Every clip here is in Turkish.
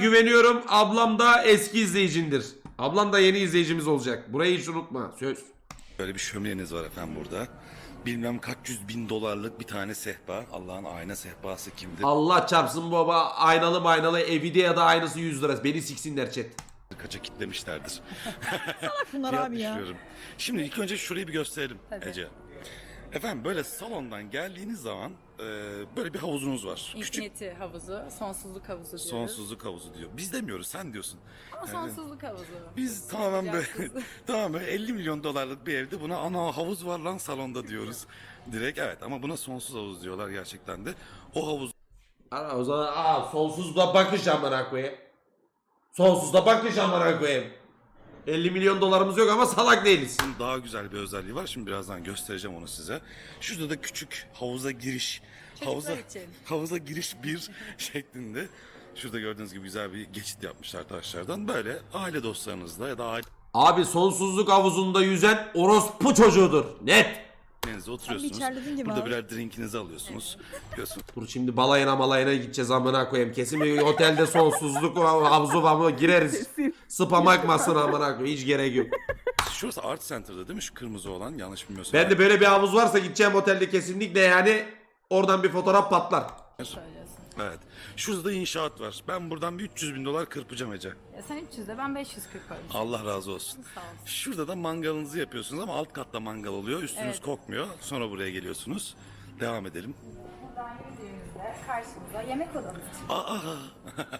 güveniyorum. Ablam da eski izleyicimdir. Ablam da yeni izleyicimiz olacak. Burayı hiç unutma. Söz. Böyle bir şömineniz var efendim burada. Bilmem kaç yüz bin dolarlık bir tane sehpa. Allah'ın ayna sehpası kimdir? Allah çarpsın baba. Aynalı maynalı evide ya da aynısı 100 lira. Beni siksinler chat. Kaça kitlemişlerdir. Bunlar Fiyat abi ya. düşürüyorum. Şimdi ilk önce şurayı bir gösterelim Ece. Efendim böyle salondan geldiğiniz zaman e, böyle bir havuzunuz var. Küçük Infinity havuzu, sonsuzluk havuzu diyoruz. sonsuzluk havuzu diyor. Biz demiyoruz sen diyorsun. Ama sonsuzluk havuzu. Biz tamamen böyle Sıcaksız. tamamen böyle 50 milyon dolarlık bir evde buna ana havuz var lan salonda diyoruz. Direkt evet ama buna sonsuz havuz diyorlar gerçekten de. O havuz Ana o zaman aa sonsuzda bakış amına koyayım. Sonsuzda bakış amına koyayım. 50 milyon dolarımız yok ama salak değiliz. Bunun daha güzel bir özelliği var. Şimdi birazdan göstereceğim onu size. Şurada da küçük havuza giriş. Havuza, için. havuza giriş bir şeklinde. Şurada gördüğünüz gibi güzel bir geçit yapmışlar taşlardan. Böyle aile dostlarınızla ya da Abi sonsuzluk havuzunda yüzen orospu çocuğudur. Net. Ailenizle oturuyorsunuz. içerledin gibi Burada abi. birer drinkinizi alıyorsunuz. Diyorsunuz. Dur şimdi balayına malayına gideceğiz amına koyayım. Kesin bir otelde sonsuzluk havuzu var mı gireriz. Spam akmasın amına koyayım. Hiç gerek yok. Şurası Art Center'da değil mi? Şu kırmızı olan yanlış bilmiyorsam. Ben de böyle bir havuz varsa gideceğim otelde kesinlikle yani oradan bir fotoğraf patlar. Evet. Şurada da inşaat var. Ben buradan bir 300 bin dolar kırpacağım Ece. Ya sen 300'de ben 540 koydum. Allah razı olsun. Sağ olsun. Şurada da mangalınızı yapıyorsunuz ama alt katta mangal oluyor. Üstünüz Evet. kokmuyor. Sonra buraya geliyorsunuz. Devam edelim. Buradan yürüdüğümüzde karşımıza yemek odamız çıkıyor. Aa!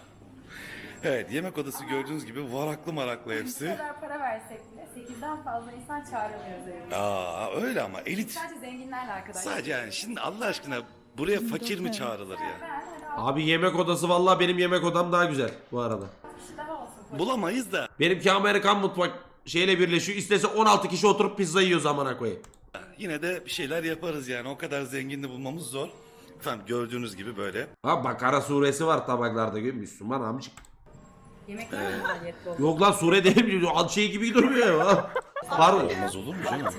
evet yemek odası gördüğünüz gibi varaklı maraklı Ne hepsi. kadar para versek bile 8'den fazla insan çağıramıyoruz evimize. Aa öyle ama elit. Sadece zenginlerle arkadaş. Sadece yani şimdi Allah aşkına buraya fakir mi çağrılır ya? Abi yemek odası vallahi benim yemek odam daha güzel bu arada. Bulamayız da Benimki Amerikan mutfak şeyle birleşiyor. İstese 16 kişi oturup pizza yiyoruz amına koyayım. yine de bir şeyler yaparız yani. O kadar zengini bulmamız zor. Efendim gördüğünüz gibi böyle. Ha Bakara suresi var tabaklarda gibi Müslüman amcık. Yemekler mi maliyetli olur? Yok lan sure değil mi? Şey gibi durmuyor ya. Pardon. Olmaz olur mu canım?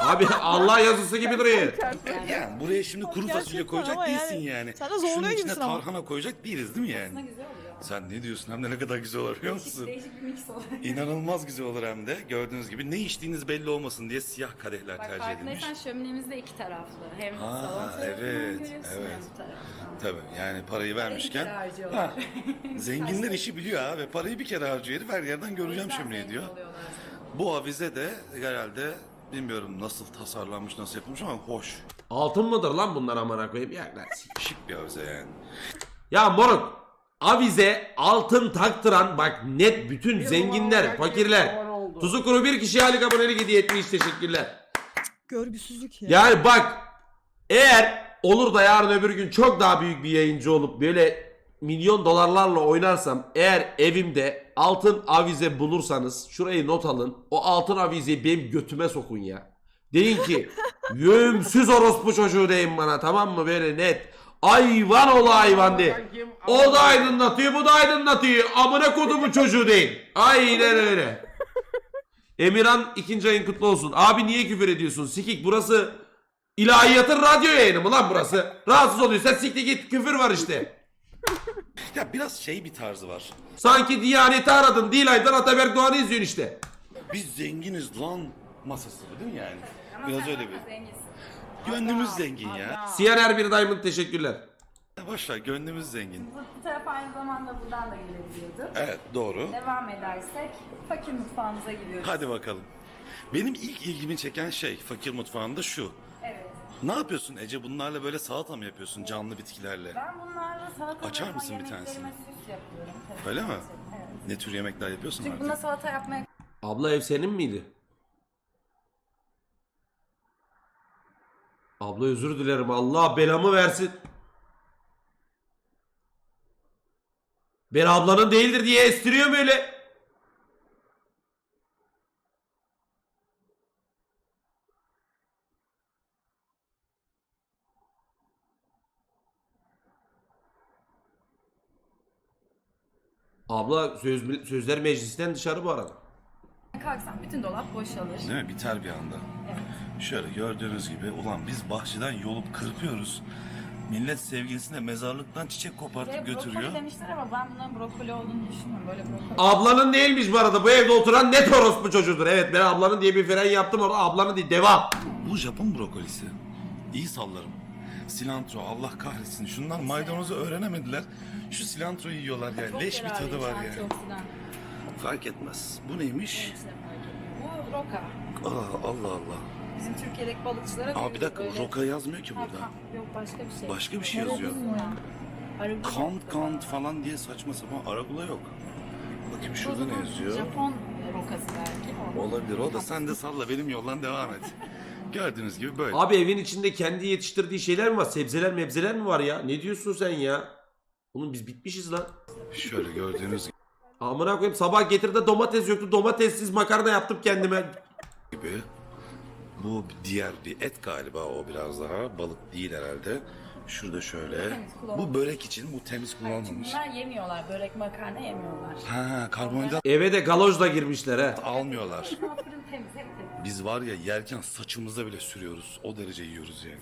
Abi Allah yazısı gibi duruyor. Yani buraya şimdi kuru fasulye koyacak ama değilsin yani. yani. Sen de zorluyor Şunun içine gibisin ama. tarhana koyacak değiliz değil mi yani? Aslında güzel oluyor. Sen ne diyorsun hem de ne kadar güzel olur biliyor musun? Değişik bir mix olur. İnanılmaz güzel olur hem de. Gördüğünüz gibi ne içtiğiniz belli olmasın diye siyah kadehler Bak tercih edilmiş. farkındaysan şöminemiz de iki taraflı. Hem Ha, salon evet, görüyorsun evet. hem bu taraftan. Tabii yani parayı vermişken. kere harcıyorlar. Ha, zenginler işi biliyor abi. Parayı bir kere harcıyor herif her yerden göreceğim zengin diyor. oluyorlar. Bu avize de herhalde bilmiyorum nasıl tasarlanmış nasıl yapılmış ama hoş. Altın mıdır lan bunlar amına koyayım? Ya, lan Şık bir avize yani. ya moruk avize altın taktıran bak net bütün zenginler, fakirler. Tuzu kuru bir kişiye aylık abonelik hediye etmiş teşekkürler. Görgüsüzlük ya. Yani bak eğer olur da yarın öbür gün çok daha büyük bir yayıncı olup böyle milyon dolarlarla oynarsam eğer evimde altın avize bulursanız şurayı not alın. O altın avizeyi benim götüme sokun ya. Deyin ki yöğümsüz orospu çocuğu deyin bana tamam mı böyle net. Hayvan ol hayvan de. O da aydınlatıyor bu da aydınlatıyor. Amına kodumu çocuğu deyin. Aynen öyle. Emirhan ikinci ayın kutlu olsun. Abi niye küfür ediyorsun? Sikik burası ilahiyatın radyo yayını mı lan burası? Rahatsız oluyorsan siktir git küfür var işte. Ya biraz şey bir tarzı var. Sanki Diyanet'i aradın. Dilay'dan Ataberk Doğan'ı izliyorsun işte. Biz zenginiz lan masası bu değil mi yani? Ama Biraz sen öyle bir. zenginsin. Gönlümüz zengin ya. CNR bir Diamond teşekkürler. Boşver gönlümüz zengin. Bu, bu taraf aynı zamanda buradan da gelebiliyordu. Evet doğru. Devam edersek fakir mutfağımıza giriyoruz. Hadi bakalım. Benim ilk ilgimi çeken şey fakir mutfağında şu. Ne yapıyorsun Ece? Bunlarla böyle salata mı yapıyorsun canlı bitkilerle? Ben bunlarla salata Açar mısın bir yemeklerime tanesini? süs yapıyorum. Tabii. Öyle mi? Evet. Ne tür yemekler yapıyorsun Çünkü artık? buna salata yapmaya Abla ev senin miydi? Abla özür dilerim. Allah belamı versin. Ben ablanın değildir diye estiriyorum öyle. Abla söz, sözler meclisten dışarı bu arada. kalksam bütün dolap boşalır. Değil mi? Biter bir anda. Evet. Şöyle gördüğünüz gibi ulan biz bahçeden yolup kırpıyoruz. Millet sevgilisine mezarlıktan çiçek kopartıp Ve götürüyor. brokoli demişler ama ben bunların brokoli olduğunu düşünmüyorum. Böyle brokoli. Ablanın değilmiş bu arada. Bu evde oturan net orospu çocuğudur. Evet ben ablanın diye bir fren yaptım orada. Ablanın değil. Devam. Bu Japon brokolisi. İyi sallarım. Silantro Allah kahretsin. Şunlar maydanozu öğrenemediler. Şu silantroyu yiyorlar ya. Çok Leş bir tadı var ya. antioksidan. Fark etmez. Bu neymiş? Bu roka. Aa, Allah Allah. Bizim Türkiye'deki balıkçılara Aa bir dakika böyle- roka yazmıyor ki burada. ha, Yok başka bir şey. Başka bir şey yazıyor. Arugula. Kant kant falan diye saçma sapan aragula yok. Bakayım O şurada zaman ne yazıyor? Japon rokası belki. O. Olabilir o da sen de salla benim yoldan devam et. Gördüğünüz gibi böyle. Abi evin içinde kendi yetiştirdiği şeyler mi var? Sebzeler mebzeler mi var ya? Ne diyorsun sen ya? Oğlum biz bitmişiz lan. Şöyle gördüğünüz Amına koyayım sabah getirde domates yoktu. Domatessiz makarna yaptım kendime. gibi. Bu diğer bir et galiba o biraz daha. Balık değil herhalde. Şurada şöyle. Temiz kullanılmış. Bu börek için bu temiz Çünkü kullanılmış. bunlar yemiyorlar. Börek makarna yemiyorlar. Ha karbonhidrat Eve de galojla girmişler he. almıyorlar. Ama fırın temiz. Hep. Biz var ya yerken saçımızda bile sürüyoruz. O derece yiyoruz yani.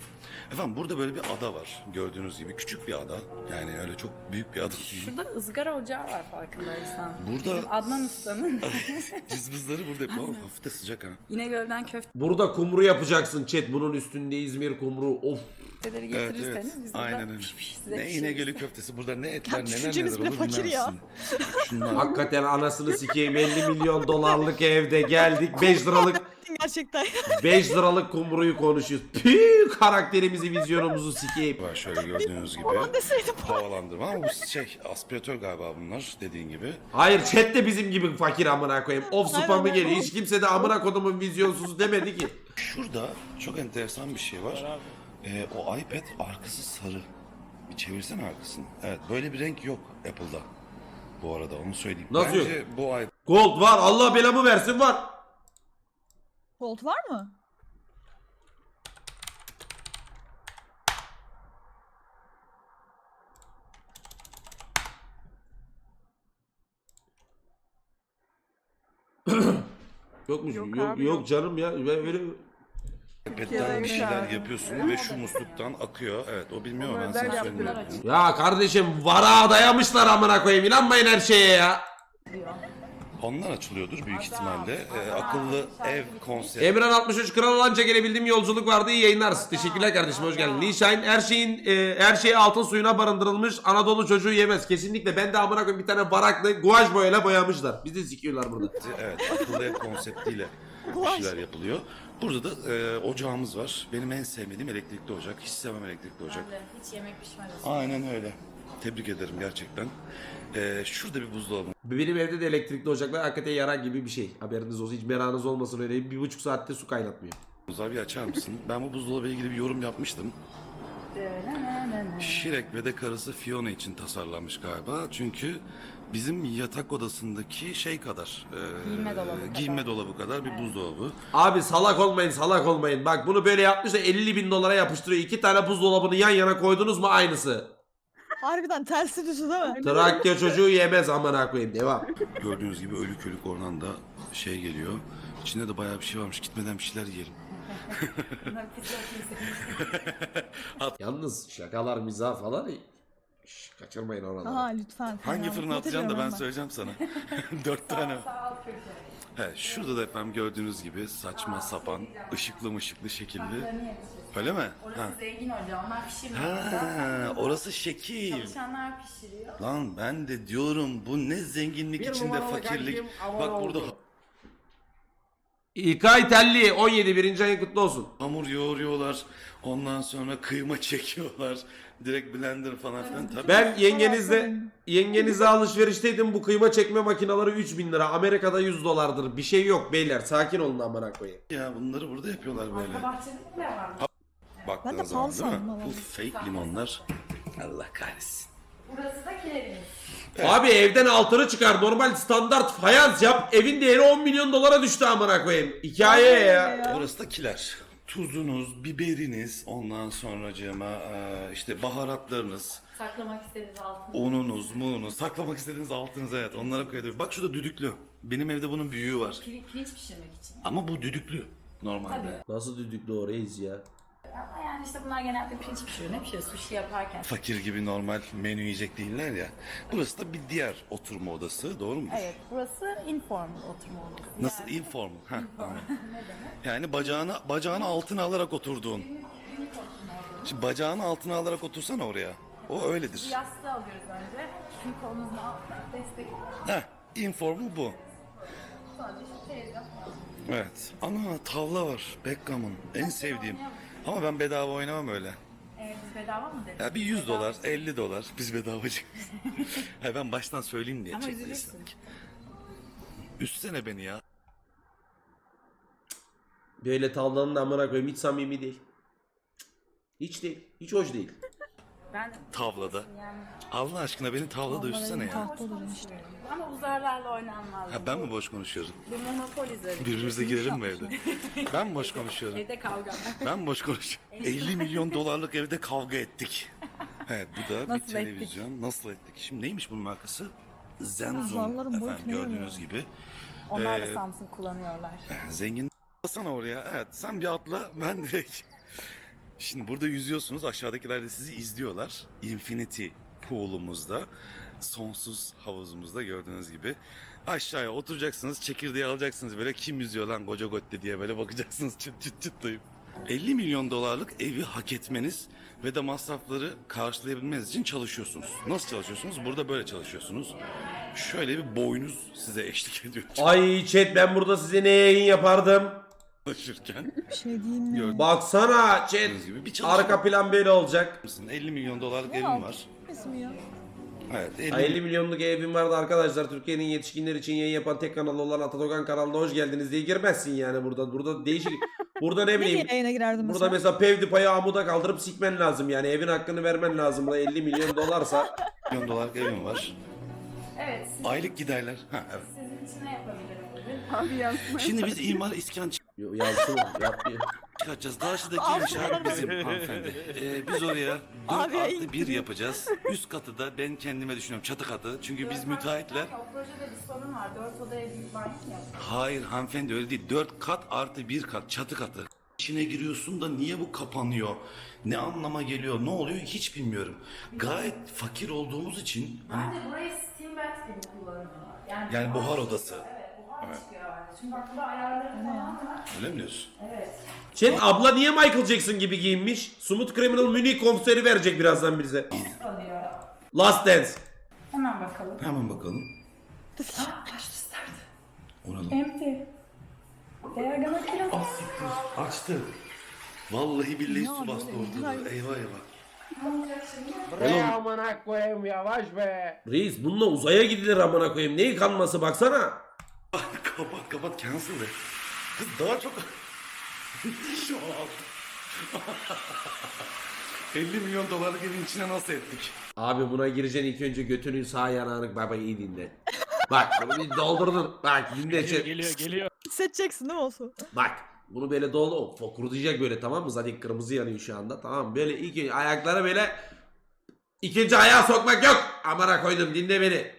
Efendim burada böyle bir ada var. Gördüğünüz gibi küçük bir ada. Yani öyle çok büyük bir ada değil. Şurada ızgara ocağı var farkındaysan. Burada- Bizim Adnan Usta'nın Cızbızları burada yapıyor. Hafif de sıcak ha. İnegöl'den köfteleri Burada kumru yapacaksın chat. Bunun üstünde İzmir kumru. Of. Evet getirirseniz evet. biz Aynen öyle. size Ne pişiririz. İnegöl'ü köftesi burada ne etler Ya neler düşünceniz neler bile olur fakir ya. Şunlar Hakikaten anasını sikeyim 50 milyon dolarlık evde geldik 5 liralık Gerçekten. 5 liralık kumruyu konuşuyoruz. Püh karakterimizi vizyonumuzu sikeyim. var şöyle gördüğünüz gibi. deseydim. Havalandırma ama bu şey aspiratör galiba bunlar dediğin gibi. Hayır chat de bizim gibi fakir amına koyayım. Of spamı geliyor. Hiç kimse de amına kodumun vizyonsuzu demedi ki. Şurada çok enteresan bir şey var. Ee, o iPad arkası sarı. Bir çevirsene arkasını. Evet böyle bir renk yok Apple'da. Bu arada onu söyleyeyim. Nasıl yok? Bence bu iPad Gold var. Allah belamı versin var. Bolt var mı? Yokmuş. Yok, Yok yok, abi, yok. canım ya. Ben öyle iPad'den bir şeyler yapıyorsun ve şu musluktan akıyor. Evet o bilmiyorum ben sana söyleyeyim. Ya kardeşim vara dayamışlar amına koyayım. İnanmayın her şeye ya. Onlar açılıyordur büyük ihtimalle. Ee, akıllı ev konsepti. Emran 63 Kral Olanca gelebildiğim yolculuk vardı. İyi yayınlar. Teşekkürler kardeşim. Hoş geldin. Shine her şeyin e, her şey altın suyuna barındırılmış. Anadolu çocuğu yemez. Kesinlikle. Ben de amına koyayım bir tane baraklı guaj boyayla boyamışlar. Bizi sikiyorlar burada. Evet akıllı ev konseptiyle bir şeyler yapılıyor. Burada da e, ocağımız var. Benim en sevmediğim elektrikli ocak. Hiç sevmem elektrikli ocak. Ben de Hiç yemek pişmez. Aynen öyle. Tebrik ederim gerçekten. Ee, şurada bir buzdolabı Benim evde de elektrikli ocaklar hakikaten yarar gibi bir şey. Haberiniz olsun. Hiç merakınız olmasın öyle. Bir buçuk saatte su kaynatmıyor. var. Bir açar mısın? Ben bu buzdolabı ile ilgili bir yorum yapmıştım. Şirek ve de karısı Fiona için tasarlanmış galiba. Çünkü bizim yatak odasındaki şey kadar. e, Giyinme dolabı kadar. giyinme dolabı kadar bir buzdolabı. Abi salak olmayın salak olmayın. Bak bunu böyle yapmış da 50 bin dolara yapıştırıyor. İki tane buzdolabını yan yana koydunuz mu aynısı. Harbiden tersi düzü değil mi? Trakya çocuğu yemez amına koyayım. Devam. Gördüğünüz gibi ölü körük oradan da şey geliyor. İçinde de bayağı bir şey varmış. Gitmeden bir şeyler yiyelim. Yalnız şakalar mizah falan Şş, kaçırmayın oraları. Aha lütfen. Hangi Fena. fırına Not atacaksın da ben ediyorum söyleyeceğim sana. Dört tane. Evet, şurada da efendim gördüğünüz gibi saçma sapan, ışıklı mışıklı şekilli. Öyle mi? Ha. Orası zengin hoca. Onlar pişirmiyor. Ha, orası şekil. Çalışanlar pişiriyor. Lan ben de diyorum bu ne zenginlik içinde fakirlik. Bak burada İlkay Telli 17 birinci ayın kutlu olsun. hamur yoğuruyorlar. Ondan sonra kıyma çekiyorlar. Direkt blender falan filan. Tabii. Ben yengenizle yengenizle alışverişteydim bu kıyma çekme makineleri 3000 lira. Amerika'da 100 dolardır. Bir şey yok beyler. Sakin olun amına koyayım. Ya bunları burada yapıyorlar böyle. Bahçede de var. Baktığın Ben de zaman değil mi? Bu fake limonlar. Allah kahretsin. Burası da kilerimiz. Abi evden altını çıkar. Normal standart fayans yap. Evin değeri 10 milyon dolara düştü amına koyayım. Hikaye ya. Burası da kiler. Tuzunuz, biberiniz, ondan sonracığıma eee, işte baharatlarınız, Saklamak istediğiniz altın. ununuz, muğunuz, saklamak istediğiniz altınız evet onlara koyabilir. Bak şurada düdüklü. Benim evde bunun büyüğü var. Pil- Pirinç pişirmek için. Ama bu düdüklü normalde. Tabii. Nasıl düdüklü orayız ya? Ama yani işte bunlar genelde pirinç pişiriyor. Ne pişiriyor? Sushi yaparken. Fakir gibi normal menü yiyecek değiller ya. Burası da bir diğer oturma odası. Doğru mu? Evet, burası informal oturma odası. Nasıl informal? Heh, anladım. Yani bacağını bacağını altına alarak oturduğun. Şimdi bacağını altına alarak otursana oraya. O öyledir. Yastığı alıyoruz önce. Çünkü kolumuzla destek Heh, informal bu. Sadece televizyon. Evet. Ana tavla var. Beckham'ın. En sevdiğim. Ama ben bedava oynamam öyle. Biz bedava mı dedik? Ya bir 100 dolar, 50 dolar. Biz bedavacıyız. ha ben baştan söyleyeyim diye Ama üzülürsün. istedik. Üstsene beni ya. Böyle tavlanın da amına koyayım hiç samimi değil. Hiç değil. Hiç hoş değil. Ben Tavlada. yani Allah aşkına beni tavlada üstsene ya. Tahta olur işte. ama uzarlarla oynanmaz. Ha ben mi boş konuşuyorum? Bu monopoli üzerinde. Birbirimize girelim mi evde? Ben mi boş konuşuyorum? Evde kavga. Ben mi boş konuşuyorum? 50 milyon dolarlık evde kavga ettik. Evet bu da bir Nasıl televizyon. Nasıl ettik? Şimdi neymiş bunun markası? Zarların boyutu Efendim ne gördüğünüz gibi. Onlar da Ee, Samsung kullanıyorlar. Zengin sana oraya. Evet sen bir atla ben direkt. Şimdi burada yüzüyorsunuz. Aşağıdakiler de sizi izliyorlar. Infinity pool'umuzda. Sonsuz havuzumuzda gördüğünüz gibi. Aşağıya oturacaksınız. Çekirdeği alacaksınız. Böyle kim yüzüyor lan koca gotte diye böyle bakacaksınız çıt çıt çıtlayıp. 50 milyon dolarlık evi hak etmeniz ve de masrafları karşılayabilmeniz için çalışıyorsunuz. Nasıl çalışıyorsunuz? Burada böyle çalışıyorsunuz. Şöyle bir boynuz size eşlik ediyor Ay chat ben burada size ne yayın yapardım. Çalışırken. Bir şey diyeyim mi? Gördüm. Baksana chat. Gördüğünüz gibi bir çalışma. Arka plan böyle olacak. mısın? 50 milyon dolarlık Ne evim var. Ya. Evet 50, Ha, 50 milyonluk evim vardı arkadaşlar. Türkiye'nin yetişkinler için yayın yapan tek kanalı olan Atadogan kanalına hoş geldiniz diye girmezsin yani burada. Burada değişik. Burada ne Ne bileyim. yayına girerdin Burada mesela? mesela PewDiePie'ı amuda kaldırıp sikmen lazım yani. Evin hakkını vermen lazım. Da 50 milyon dolarsa. milyon dolarlık evim var. Evet, Aylık giderler. Ha, evet. sizin için ne yapabilirim? Abi yansıma. Şimdi biz imar iskan Yo, Yansın yapmıyor. çıkartacağız. Karşıdaki inşaat bizim hanımefendi. Ee, biz oraya 4 Abi artı ilk 1 yapacağız. Üst katı da ben kendime düşünüyorum çatı katı. Çünkü biz müteahhitler. O projede bir sorun var. Dört odaya büyük banyo yapacağız? Hayır hanımefendi öyle değil. 4 kat artı 1 kat çatı katı. İçine giriyorsun da niye bu kapanıyor? Ne anlama geliyor? Ne oluyor hiç bilmiyorum. Gayet fakir olduğumuz için hani Bence burayı steam bath gibi kullanıyorlar. Yani, Yani buhar odası. Evet, çıkıyor abi. Çünkü bak burada ayarları falan var. öyle mi diyorsun? Evet. Chat abla niye Michael Jackson gibi giyinmiş? Smooth Criminal Münih konseri verecek birazdan bize. Alıyor. Last Dance. Hemen bakalım. Hemen bakalım. Aa, açtı start. Empty. They are gonna kill us. Ah siktir. Açtı. Vallahi billahi su bastı ortada. Eyvah eyvah. Ne olacak şimdi? Oğlum amına koyayım yavaş be. reis bununla uzaya gidilir amına koyayım. Ne yıkanması baksana. Kapat kapat cancel de. Kız daha çok... Şu an. 50 milyon dolarlık evin içine nasıl ettik? Abi buna gireceksin ilk önce götünün sağ yanağını baba iyi dinle. Bak bunu bir doldurdun. Bak dinle chat. Geliyor geliyor. Hissedeceksin değil mi olsun? Bak bunu böyle doldu. O fokurdayacak böyle tamam mı? Zaten kırmızı yanıyor şu anda tamam mı? Böyle ilk ayakları böyle ikinci ayağa sokmak yok. Amına koydum dinle beni.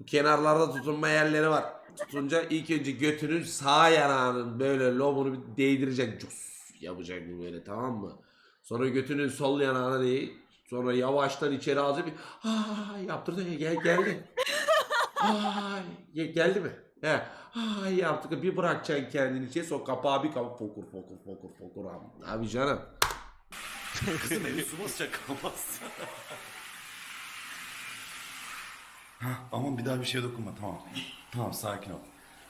Bu kenarlarda tutunma yerleri var. Tutunca ilk önce götünün sağ yanağının böyle lobunu bir değdirecek. Cus yapacak bu böyle tamam mı? Sonra götünün sol yanağına değil. Sonra yavaştan içeri ağzı bir Aa, yaptırdı gel geldi. Ay, ge- geldi mi? He. Ay yaptık bir bırakacaksın kendini içe sok kapağı bir kapağı fokur fokur fokur fokur abi. Abi canım. Kızım evi su basacak kalmaz. Hah, aman bir daha bir şeye dokunma tamam. Tamam sakin ol.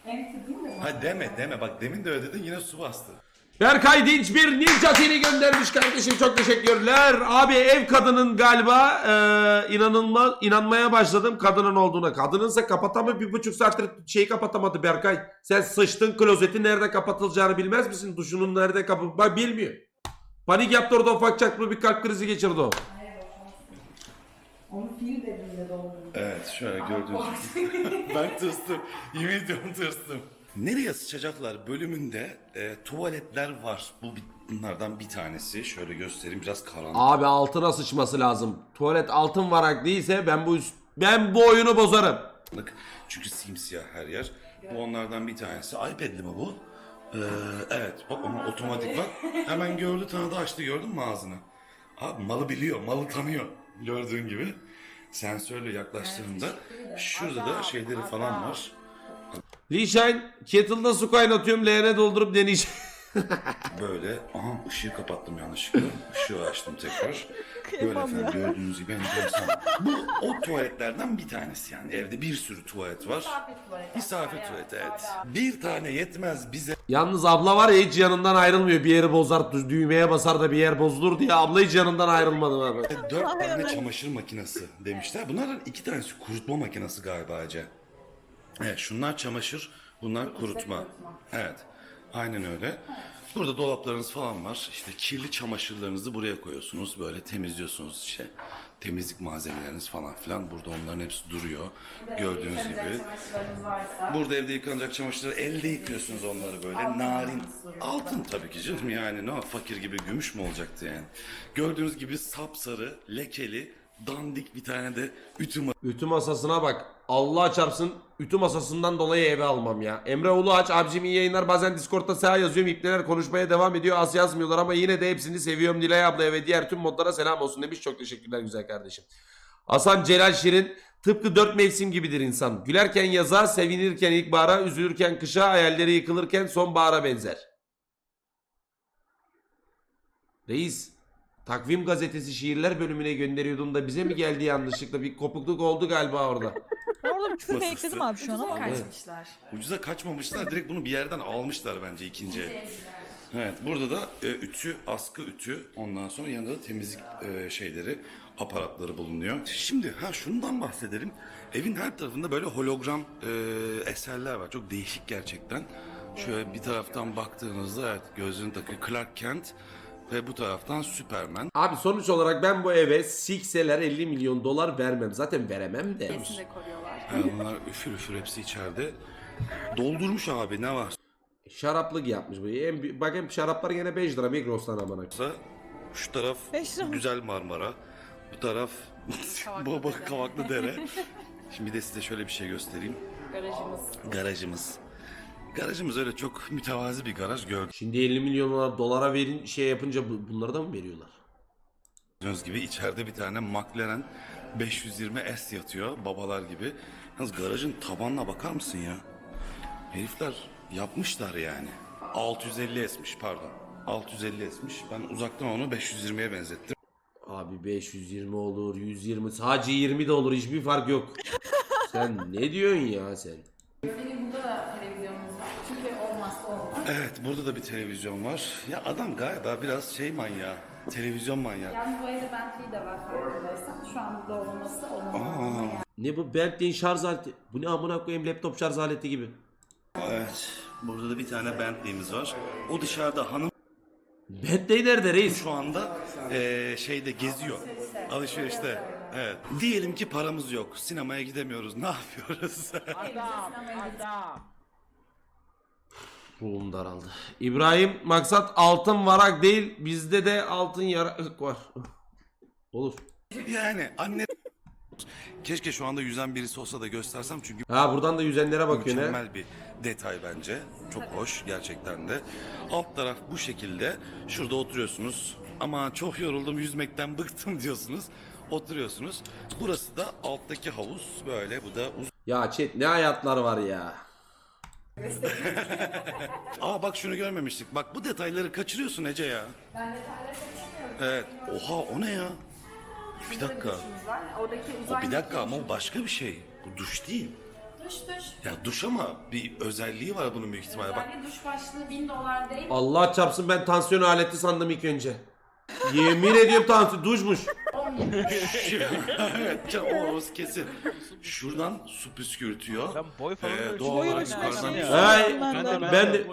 Empty değil mi? Ha deme deme bak demin de öyle dedin yine su bastı. Berkay Dinç bir ninja seni göndermiş kardeşim çok teşekkürler. Abi ev kadının galiba e, inanılmaz inanmaya başladım kadının olduğuna. Kadınınsa kapatamıyor bir buçuk saattir şeyi kapatamadı Berkay. Sen sıçtın klozeti nerede kapatılacağını bilmez misin? Duşunun nerede kapı bak bilmiyor. Panik yaptı orada ufak çakma bir kalp krizi geçirdi o. Onu fil dediğinde doldurdum. Evet şöyle gördüğünüz gibi. ben tırstım. Yemin ediyorum tırstım. Nereye sıçacaklar bölümünde e, tuvaletler var. Bu bir- bunlardan bir tanesi. Şöyle göstereyim biraz karanlık. Abi altına sıçması lazım. Tuvalet altın varak değilse ben bu üst- ben bu oyunu bozarım. Çünkü simsiyah her yer. Bu onlardan bir tanesi. iPad'li mi bu? Ee, evet bak ama otomatik bak. Hemen gördü tanıdı açtı gördün mü ağzını? Abi malı biliyor, malı tanıyor. Gördüğün gibi. Sensörle yaklaştığında şurada da şeyleri falan var. Lee Shine kettle'da su kaynatıyorum leğene doldurup deneyeceğim. Böyle aha ışığı kapattım yanlışlıkla. Işığı açtım tekrar. Böyle Kıyamam efendim ya. gördüğünüz gibi enteresan. Bu o tuvaletlerden bir tanesi yani. Evde bir sürü tuvalet var. Misafir tuvaleti. Misafir tuvaleti evet. Bir tane yetmez bize. Yalnız abla var ya hiç yanından ayrılmıyor. Bir yeri bozar dü- düğmeye basar da bir yer bozulur diye abla hiç yanından ayrılmadı abi. Dört Aynen tane çamaşır makinesi demişler. Bunlardan iki tanesi kurutma makinesi galiba Ece. Evet şunlar çamaşır, bunlar kurutma. Evet, aynen öyle. Burada dolaplarınız falan var. İşte kirli çamaşırlarınızı buraya koyuyorsunuz. Böyle temizliyorsunuz işte. Temizlik malzemeleriniz falan filan. Burada onların hepsi duruyor. Gördüğünüz gibi. Burada evde yıkanacak çamaşırları elde yıkıyorsunuz onları böyle. Narin. Altın tabii ki canım yani. Ne o, fakir gibi gümüş mü olacaktı yani. Gördüğünüz gibi sapsarı, lekeli, dandik bir tane de ütü Ütü masasına bak. Allah çarpsın ütü masasından dolayı eve almam ya. Emre Uluaç abicim iyi yayınlar. Bazen Discord'da seha yazıyorum. İpneler konuşmaya devam ediyor. Az yazmıyorlar ama yine de hepsini seviyorum. Dilay ablaya ve diğer tüm modlara selam olsun demiş. Çok teşekkürler güzel kardeşim. Hasan Celal Şirin tıpkı dört mevsim gibidir insan. Gülerken yaza, sevinirken ilkbahara, üzülürken kışa, hayalleri yıkılırken sonbahara benzer. Reis, takvim gazetesi şiirler bölümüne gönderiyordun da bize mi geldi yanlışlıkla? Bir kopukluk oldu galiba orada. Bir küfür Masası. ekledim abi şu an ama. Kaçmışlar. Ucuza kaçmamışlar. Direkt bunu bir yerden almışlar bence ikinci. el. Evet burada da e, ütü, askı ütü. Ondan sonra yanında da temizlik e, şeyleri, aparatları bulunuyor. Şimdi ha şundan bahsedelim. Evin her tarafında böyle hologram e, eserler var. Çok değişik gerçekten. Şöyle bir taraftan baktığınızda evet gözlüğünü takıyor Clark Kent ve bu taraftan Superman. Abi sonuç olarak ben bu eve sikseler 50 milyon dolar vermem. Zaten veremem de. De koruyorlar. Bunlar üfür üfür hepsi içeride. Doldurmuş abi ne var? Şaraplık yapmış bu. En, bak hem şaraplar gene 5 lira Migros'tan amına. Şu taraf mı? güzel Marmara. Bu taraf baba kavaklı dere. Şimdi bir de size şöyle bir şey göstereyim. Garajımız. Garajımız. Garajımız öyle çok mütevazi bir garaj gördüğünüz Şimdi 50 milyon dolara verin şey yapınca bu- bunları da mı veriyorlar? gibi içeride bir tane McLaren 520 S yatıyor babalar gibi. Yalnız garajın tabanına bakar mısın ya? Herifler yapmışlar yani. 650 S'miş pardon. 650 S'miş. Ben uzaktan onu 520'ye benzettim. Abi 520 olur, 120, sadece 20 de olur. Hiçbir fark yok. Sen ne diyorsun ya sen? Benim burada da televizyonumuz var. Çünkü olmazsa olmaz. Evet burada da bir televizyon var. Ya adam galiba biraz şey manyağı. Televizyon manyağı. Yalnız bu evde Bentley de var farkındaysan. Şu an burada olması olmaz. Ne bu Bentley'in şarj aleti? Bu ne amına koyayım laptop şarj aleti gibi. Evet. Burada da bir tane Bentley'miz var. O dışarıda hanım Bentley nerede reis? şu anda eee, şeyde geziyor. Alışverişte. Evet. Diyelim ki paramız yok. Sinemaya gidemiyoruz. Ne yapıyoruz? Adam, adam. Ruhum daraldı. İbrahim maksat altın varak değil bizde de altın yarak var. Olur. yani anne Keşke şu anda yüzen birisi olsa da göstersem çünkü Ha buradan da yüzenlere bakıyorsun ha. mükemmel bir detay bence. Çok hoş gerçekten de. Alt taraf bu şekilde. Şurada oturuyorsunuz. Ama çok yoruldum yüzmekten bıktım diyorsunuz. Oturuyorsunuz. Burası da alttaki havuz böyle. Bu da. Ya chat ne hayatlar var ya. Aa bak şunu görmemiştik. Bak bu detayları kaçırıyorsun Ece ya. Ben detayları kaçırmıyorum. Evet. Oha o ne ya? Bir dakika. Oradaki O uzay bir dakika ama o başka bir şey. Bu duş değil. Duş duş. Ya duş ama bir özelliği var bunun büyük ihtimalle. Bak Yani duş başlığı 1000 dolar değil. Allah çarpsın ben tansiyon aleti sandım ilk önce. Yemin ediyorum tansiyon duşmuş. 10 bin. evet can- o o kesin. Şuradan su püskürtüyor. Ben boy falan Ee, doğal Boy olarak yukarıdan su Ay, Ben de- ben de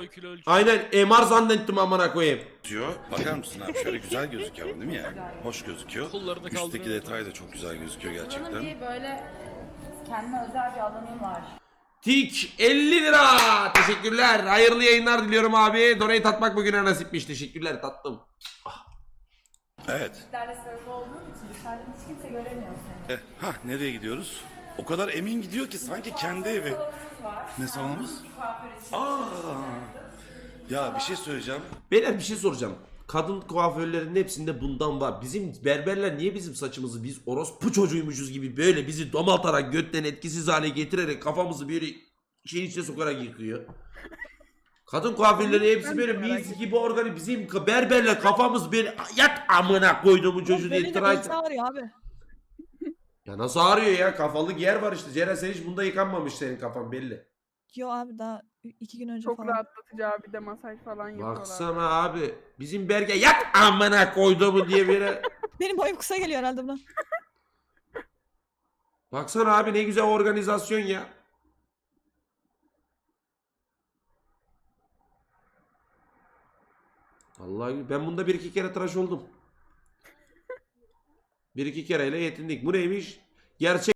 aynen MR zannettim amına koyayım. diyor. Bakar mısın abi şöyle güzel gözüküyor değil mi yani? Hoş gözüküyor. Kollarını Üstteki kaldırıyor. detay da çok güzel gözüküyor Buranın gerçekten. bir böyle kendine özel bir alanı var. Tik 50 lira. Teşekkürler. Hayırlı yayınlar diliyorum abi. Donate atmak bugüne nasipmiş. Teşekkürler tatlım. Evet. Kitlerle sarılı dışarıdan hiç kimse göremiyor seni. E, hah nereye gidiyoruz? O kadar emin gidiyor ki sanki kendi evi. Var. Ne salonumuz? Kuaför için. Aa, Ya bir şey söyleyeceğim. Beyler bir şey soracağım. Kadın kuaförlerin hepsinde bundan var. Bizim berberler niye bizim saçımızı biz orospu çocuğuymuşuz gibi böyle bizi domaltarak götten etkisiz hale getirerek kafamızı böyle şeyin içine sokarak yıkıyor. Kadın kuaförlerin hepsi böyle mis gibi organik. Bizim berberler kafamız böyle yat amına koyduğumun çocuğu diye Benim de tıraş. belki ağrıyor abi. Ya nasıl ağrıyor ya? Kafalık yer var işte. Ceren sen hiç bunda yıkanmamış senin kafan belli. Yo abi daha iki gün önce Çok falan. rahatlatıcı abi de masaj falan yapıyorlar. Baksana abi. Bizim berge yat amına koyduğumun diye böyle. Benim boyum kısa geliyor herhalde buna. Baksana abi ne güzel organizasyon ya. Vallahi ben bunda bir iki kere tıraş oldum. Bir iki kereyle yetindik. Bu neymiş? Gerçek